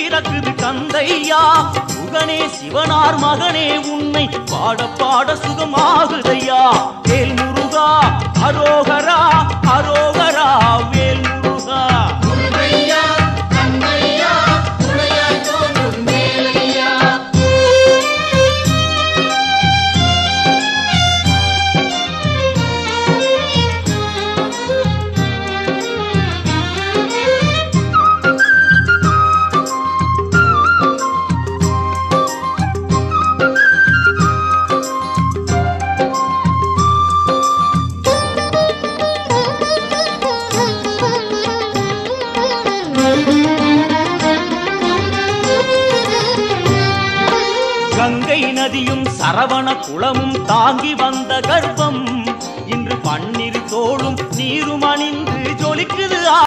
பிறக்குது தந்தையா? முகனே சிவனார் மகனே உன்னை பாட பாட சுகமாகுதையா? வேல் முருகா அரோகர் கங்கை நதியும் சரவண குளமும் தாங்கி வந்த கர்ப்பம். இன்று பன்னிரு தோளும் நீரும் அணிந்த